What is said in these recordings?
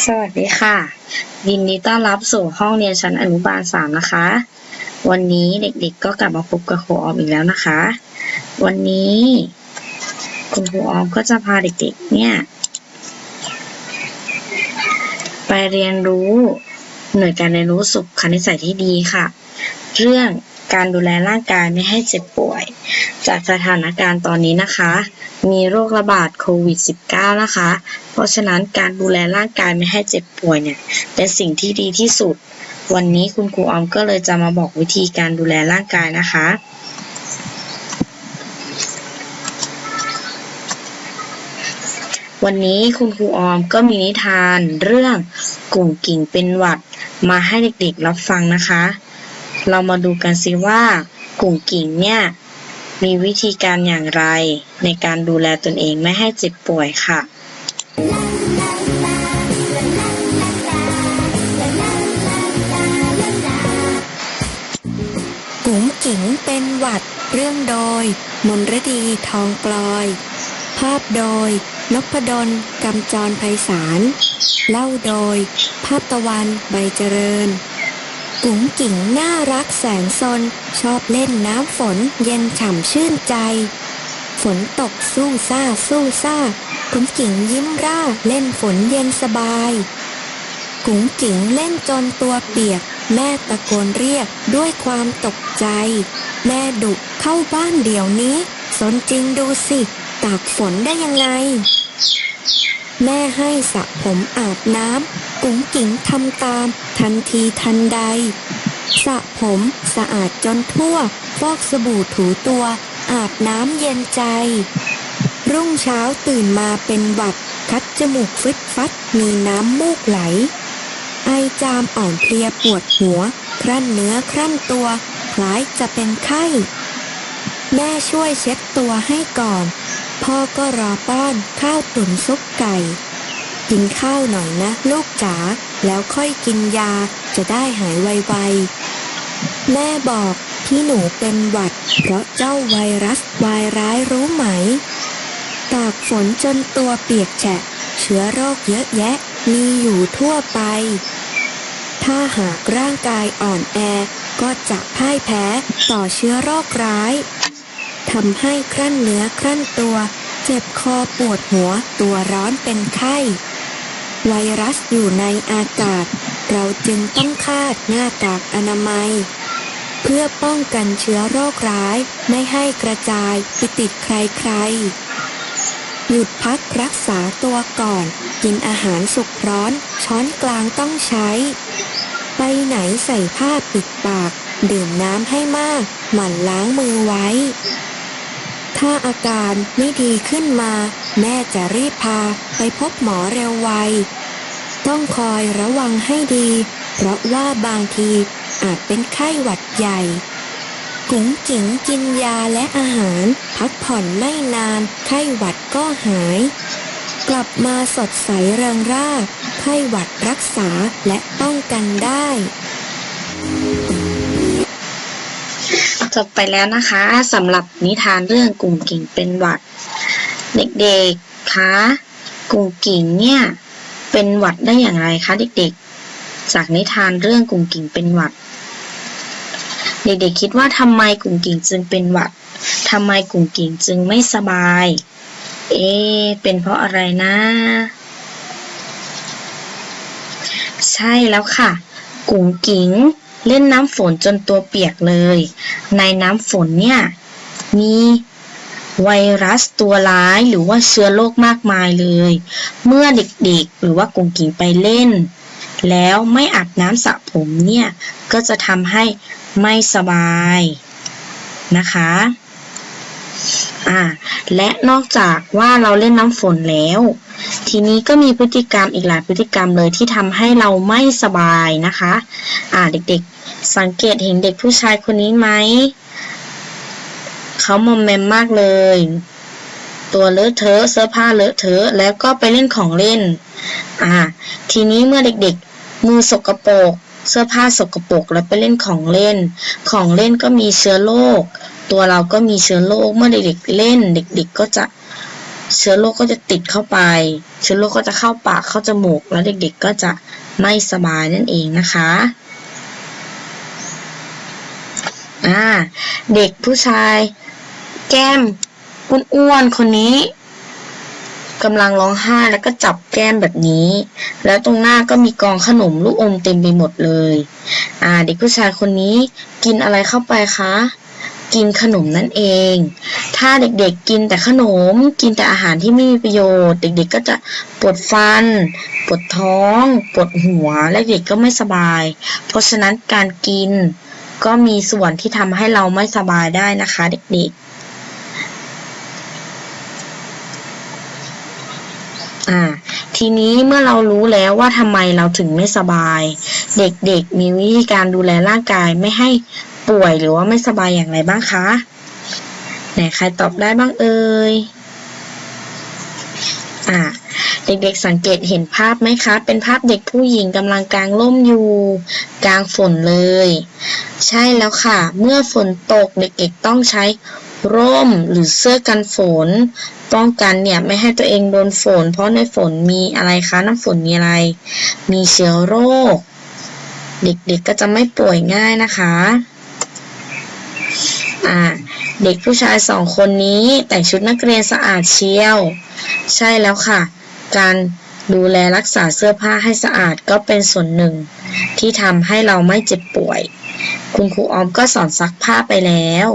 สวัสดีค่ะ ยินดีต้อนรับสู่ห้องเรียนชั้นอนุบาลสามนะคะ วันนี้เด็กๆก็กลับมาพบกับครูออมอีกแล้วนะคะ วันนี้คุณครูออมก็จะพาเด็กๆ เนี่ย ไปเรียนรู้หน่วยการเรียนรู้สุขนิสัยที่ดีค่ะ เรื่อง การดูแลร่างกายไม่ให้เจ็บป่วย จากสถานการณ์ตอนนี้นะคะ มีโรคระบาดโควิด -19 นะคะ เพราะฉะนั้นการดูแลร่างกายไม่ให้เจ็บป่วยเนี่ยเป็นสิ่งที่ดีที่สุด วันนี้คุณครูออมก็เลยจะมาบอกวิธีการดูแลร่างกายนะคะวันนี้คุณครูออมก็มีนิทานเรื่องกลุ่มกิ่งเป็นหวัดมาให้เด็กๆรับฟังนะคะ เรามาดูกันสิว่ากลุ่มกิ่งเนี่ย มีวิธีการอย่างไร ในการดูแลตนเองไม่ให้เจ็บป่วยค่ะกุ๋งกิ๋งเป็นหวัด เรื่องโดย มนรดีทองปลอย ภาพโดยนพดลกำจรไพศาล เล่าโดย ภาพตะวันใบเจริญ กุ๋งกิ๋งน่ารักแสนซน ชอบเล่นน้ำฝนเย็นฉ่ำชื่นใจ ฝนตกสู้ซ่าสู้ซ่า กุ๋งกิ๋งยิ้มร่าเล่นฝนเย็นสบาย กุ๋งกิ๋งเล่นจนตัวเปียก แม่ตะโกนเรียกด้วยความตกใจ แม่ดุเข้าบ้านเดี๋ยวนี้ สนจริงดูสิ ตากฝนได้ยังไง แม่ให้สระผมอาบน้ำ กุ๋งกิ๋งทำตาม ทันทีทันใด สระผมสะอาดจนทั่ว ฟอกสบู่ถูตัว อาบน้ำเย็นใจ รุ่งเช้าตื่นมาเป็นหวัด คัดจมูกฟึดฟัด มีน้ำมูกไหล ไอจามอ่อนเพลียปวดหัว ครั่นเนื้อครั่นตัว คล้ายจะเป็นไข้ แม่ช่วยเช็ดตัวให้ก่อน พ่อก็รอป้อนข้าวตุ๋นซุปไก่ กินข้าวหน่อยนะลูกจ๋าแล้วค่อยกินยาจะได้หายไวๆ แม่บอกที่หนูเป็นหวัด เพราะเจ้าไวรัสวายร้ายรู้ไหม ตากฝนจนตัวเปียกแฉะ เชื้อโรคเยอะแยะมีอยู่ทั่วไป ถ้าหากร่างกายอ่อนแอก็จะพ่ายแพ้ต่อเชื้อโรคร้ายทำให้ครั่นเนื้อครั่นตัว เจ็บคอปวดหัวตัวร้อนเป็นไข้ ไวรัสอยู่ในอากาศ เราจึงต้องคาดหน้ากากอนามัย เพื่อป้องกันเชื้อโรคร้ายไม่ให้กระจายไปติดใครๆ หยุดพักรักษาตัวก่อน กินอาหารสุกร้อน ช้อนกลางต้องใช้ ไปไหนใส่ผ้าปิดปาก ดื่มน้ำให้มาก หมั่นล้างมือไว้ ถ้าอาการไม่ดีขึ้นมา แม่จะรีบพาไปพบหมอเร็วไว ต้องคอยระวังให้ดี เพราะว่าบางทีอาจเป็นไข้หวัดใหญ่ กุ๋งจิ๋งกินยาและอาหาร พักผ่อนไม่นาน ไข้หวัดก็หาย กลับมาสดใสเริงร่า ไข้หวัดรักษาและป้องกันได้ จบไปแล้วนะคะสำหรับนิทานเรื่องกลุ่มกิ่งเป็นหวัด เด็กๆ คะกลุ่มกิ่งเนี่ย เป็นหวัดได้อย่างไรคะเด็กๆ จากนิทานเรื่องกลุ่มกิ่งเป็นหวัด เด็กๆคิดว่าทำไมกลุ่มกิ่งจึงเป็นหวัดทำไมกลุ่มกิ่งจึงไม่สบาย เอ๊เป็นเพราะอะไรนะ ใช่แล้วค่ะ กุ๋งกิ๋งเล่นน้ำฝนจนตัวเปียกเลย ในน้ำฝนเนี่ย มี ไวรัสตัวร้ายหรือว่าเชื้อโรคมากมายเลย เมื่อเด็กๆ หรือว่ากุ๋งกิ๋งไปเล่น แล้วไม่อาบน้ำสระผมเนี่ย ก็จะทำให้ไม่สบายนะคะอ่าและนอกจากว่าเราเล่นน้ำฝนแล้ว ทีนี้ก็มีพฤติกรรมอีกหลายพฤติกรรมเลยที่ทำให้เราไม่สบายนะคะ อ่าเด็กๆ สังเกตเห็นเด็กผู้ชายคนนี้ไหม เขามอมแมมมากเลย ตัวเลอะเทอะเสื้อผ้าเลอะเทอะแล้วก็ไปเล่นของเล่น อ่า ทีนี้เมื่อเด็กๆ มือสกปรกเสื้อผ้าสกปรกแล้วไปเล่นของเล่น ของเล่นก็มีเชื้อโรค ตัวเราก็มีเชื้อโรค เมื่อเด็กๆเล่น เด็ก ๆ ก็จะ เชื้อโรคก็จะติดเข้าไป เชื้อโรคก็จะเข้าปาก เข้าจมูก แล้วเด็กๆ ก็จะไม่สบายนั่นเองนะคะ อ่า เด็กผู้ชาย แก้มอ้วนๆคนนี้กำลังร้องไห้แล้วก็จับแก้มแบบนี้ แล้วตรงหน้าก็มีกองขนมลูกอมเต็มไปหมดเลย อ่า เด็กผู้ชายคนนี้กินอะไรเข้าไปคะ กินขนมนั่นเอง ถ้าเด็กๆกินแต่ขนม กินแต่อาหารที่ไม่มีประโยชน์ เด็กๆก็จะปวดฟัน ปวดท้อง ปวดหัว และเด็กก็ไม่สบาย เพราะฉะนั้นการกินก็มีส่วนที่ทำให้เราไม่สบายได้นะคะ เด็กๆ อ่า ทีนี้เมื่อเรารู้แล้วว่าทำไมเราถึงไม่สบาย เด็กๆมีวิธีการดูแลร่างกายไม่ให้ป่วยหรือว่าไม่สบายอย่างไรบ้างคะไหนใครตอบได้บ้างเอ่ยอ่าเด็กๆสังเกตเห็นภาพไหมคะ เป็นภาพเด็กผู้หญิงกำลังกางร่มอยู่ กลางฝนเลย ใช่แล้วค่ะ เมื่อฝนตกเด็กๆต้องใช้ ร่มหรือเสื้อกันฝน ป้องกันเนี่ยไม่ให้ตัวเองโดนฝน เพราะในฝนมีอะไรคะน้ำฝนมีอะไร มีเชื้อโรค เด็กๆก็จะไม่ป่วยง่ายนะคะอ่าเด็กผู้ชายสองคนนี้แต่งชุดนักเรียนสะอาดเชียว ใช่แล้วค่ะ การดูแลรักษาเสื้อผ้าให้สะอาดก็เป็นส่วนหนึ่ง ที่ทำให้เราไม่เจ็บป่วย คุณครูออมก็สอนซักผ้าไปแล้ว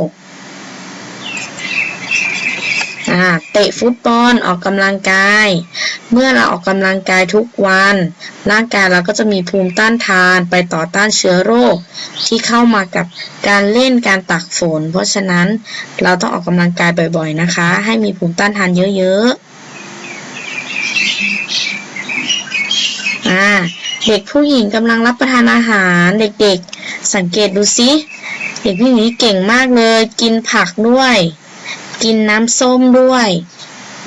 อ่า เตะฟุตบอลออกกำลังกาย เมื่อเราออกกำลังกายทุกวัน ร่างกายเราก็จะมีภูมิต้านทานไปต่อต้านเชื้อโรค ที่เข้ามากับการเล่นการตักฝน เพราะฉะนั้นเราต้องออกกำลังกายบ่อยๆนะคะ ให้มีภูมิต้านทานเยอะๆอ่าเด็กผู้หญิงกำลังรับประทานอาหารเด็กๆ สังเกตดูสิเด็กผู้หญิงเก่งมากเลย กินผักด้วย กินน้ำส้มด้วย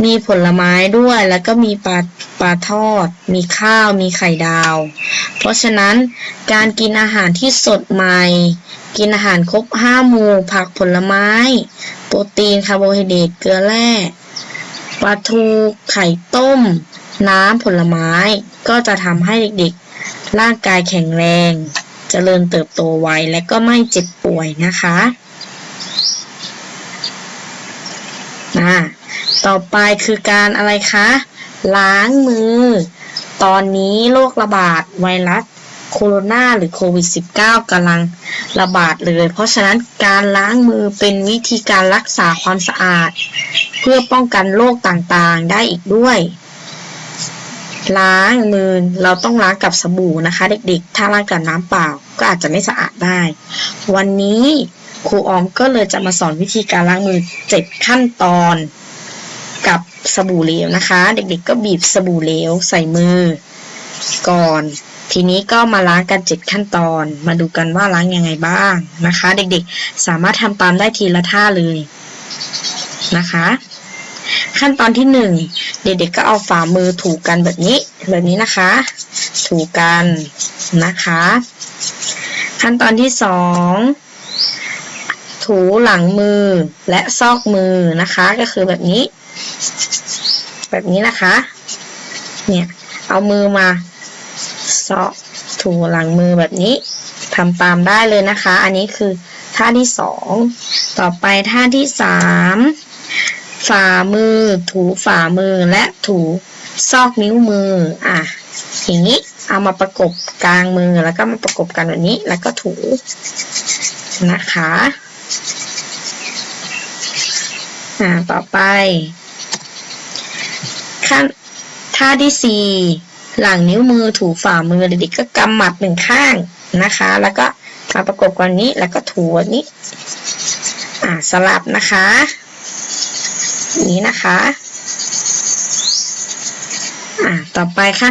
มีผลไม้ด้วย แล้วก็มีปลาปลาทอด มีข้าว มีไข่ดาว เพราะฉะนั้นการกินอาหารที่สดใหม่ กินอาหารครบห้าหมู่ ผักผลไม้ โปรตีน คาร์โบไฮเดรต เกลือแร่ปลาทู ไข่ต้ม น้ำผลไม้ ก็จะทำให้เด็กๆ ร่างกายแข็งแรงเจริญเติบโตไวและก็ไม่เจ็บป่วยนะคะ อ่าต่อไปคือการอะไรคะ ล้างมือ ตอนนี้โรคระบาดไวรัสโคโรนาหรือโควิด -19 กำลังระบาดเลย เพราะฉะนั้นการล้างมือเป็นวิธีการรักษาความสะอาด เพื่อป้องกันโรคต่างๆได้อีกด้วย ล้างมือเราต้องล้างกับสบู่นะคะ เด็กๆ ถ้าล้างกับน้ำเปล่าก็อาจจะไม่สะอาดได้ วันนี้ ครูออมก็เลยจะมาสอนวิธีการล้างมือเจ็ดขั้นตอน กับสบู่เหลวนะคะ เด็กๆก็บีบสบู่เหลวใส่มือ ก่อน ทีนี้ก็มาล้างกันเจ็ดขั้นตอน มาดูกันว่าล้างยังไงบ้างนะคะ เด็กๆสามารถทำตามได้ทีละท่าเลยนะคะ ขั้นตอนที่หนึ่งเด็กๆก็เอาฝ่ามือถูกันแบบนี้แบบนี้นะคะ ถูกันนะคะ ขั้นตอนที่สอง ถูหลังมือและซอกมือนะคะ ก็คือแบบนี้ แบบนี้นะคะ เนี่ย เอามือมาซอกถูหลังมือแบบนี้ทำตามได้เลยนะคะ อันนี้คือท่าที่สองต่อไปท่าที่สามฝ่ามือ ถูฝ่ามือและถูซอกนิ้วมือ อะ อย่างนี้ เอามาประกบกลางมือแล้วก็มาประกบกันแบบนี้ แล้วก็ถูนะคะ อ่าต่อไปขั้นท่าที่สี่หลังนิ้วมือถูฝ่ามือเด็กๆก็กำหมัดหนึ่งข้างนะคะ แล้วก็มาประกบกันนี้แล้วก็ถูอันนี้ อ่าสลับนะคะนี้นะคะอ่าต่อไปค่ะ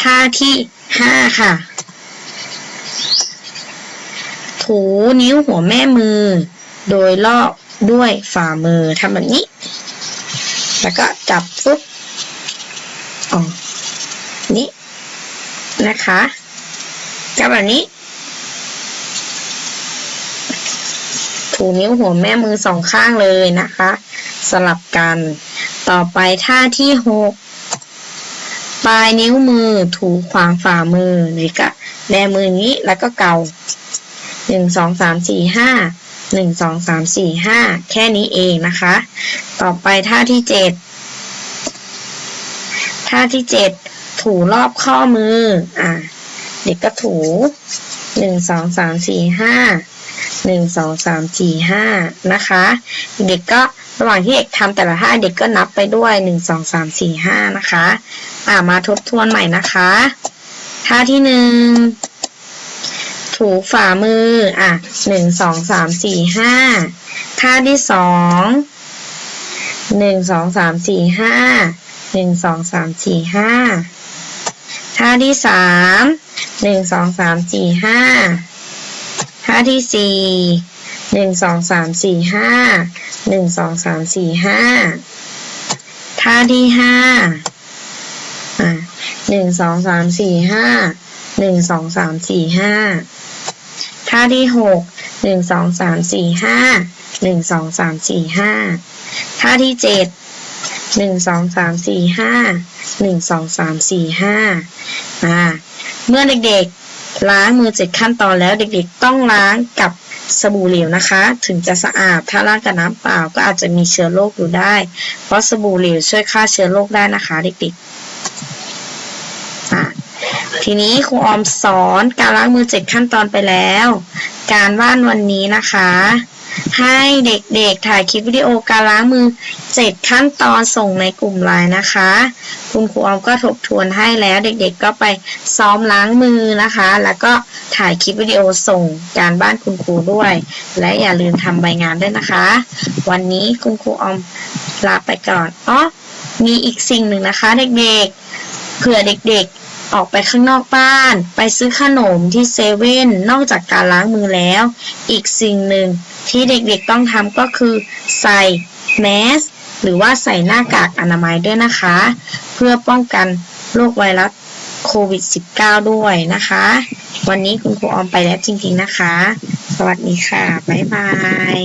ท่าที่ห้าค่ะ ถูนิ้วหัวแม่มือ โดยลอกด้วยฝ่ามือทำแบบนี้ แล้วก็จับปุ๊บออกนี้นะคะจับแบบนี้ ถูนิ้วหัวแม่มือสองข้างเลยนะคะ สลับกัน ต่อไปท่าที่หกปลายนิ้วมือถูขวางฝ่ามือนี่ก็แบมือนี้แล้วก็เกาหนึ่งสองสามสี่ห้า หนึ่งสองสามสี่ห้าแค่นี้เองนะคะ ต่อไปท่าที่เจ็ดท่าที่เจ็ดถูรอบข้อมือ อะ เด็กก็ถูหนึ่งสองสามสี่ห้าหนึ่งสองสามสี่ห้านะคะ เด็กก็ระหว่างที่เด็กทำแต่ละท่าเด็กก็นับไปด้วยหนึ่งสองสามสี่ห้านะคะ อ่ามาทบทวนใหม่นะคะ ท่าที่หนึ่ง ถูฝ่ามือ อะหนึ่งสองสามสี่ห้าท่าที่สองหนึ่งสองสามสี่ห้าหนึ่งสองสามสี่ห้าท่าที่สามหนึ่งสองสามสี่ห้าท่าที่สี่หนึ่งสองสามสี่ห้าหนึ่งสองสามสี่ห้าท่าที่ห้าอะหนึ่งสองสามสี่ห้าหนึ่งสองสามสี่ห้า ท่าที่หกหนึ่งสองสามสี่ห้าหนึ่งสองสามสี่ห้าท่าที่เจ็ดหนึ่งสองสามสี่ห้าหนึ่งสองสามสี่ห้าอ่าเมื่อเด็กๆ ล้างมือเจ็ดขั้นตอนแล้วเด็กๆ ต้องล้างกับสบู่เหลวนะคะ ถึงจะสะอาดถ้าล้างกับน้ำเปล่าก็อาจจะมีเชื้อโรคอยู่ได้ เพราะสบู่เหลวช่วยฆ่าเชื้อโรคได้นะคะเด็กๆ ทีนี้ครูออมสอนการล้างมือเจ็ดขั้นตอนไปแล้ว การบ้านวันนี้นะคะ ให้เด็กๆถ่ายคลิปวิดีโอการล้างมือเจ็ดขั้นตอนส่งในกลุ่มไลน์นะคะ คุณครูออมก็ทบทวนให้แล้วเด็กๆก็ไปซ้อมล้างมือนะคะ แล้วก็ถ่ายคลิปวิดีโอส่งการบ้านคุณครูด้วย และอย่าลืมทำใบงานด้วยนะคะ วันนี้คุณครูออมลาไปก่อนอ๋อมีอีกสิ่งหนึ่งนะคะ เด็กๆเผื่อเด็กๆ ออกไปข้างนอกบ้าน ไปซื้อขนมที่เซเว่นนอกจากการล้างมือแล้ว อีกสิ่งหนึ่งที่เด็กๆต้องทำก็คือ ใส่แมสหรือว่าใส่หน้ากากอนามัยด้วยนะคะ เพื่อป้องกันโรคไวรัสโควิด -19 ด้วยนะคะ วันนี้คุณครูออมไปแล้วจริงๆนะคะ สวัสดีค่ะ บ๊ายบาย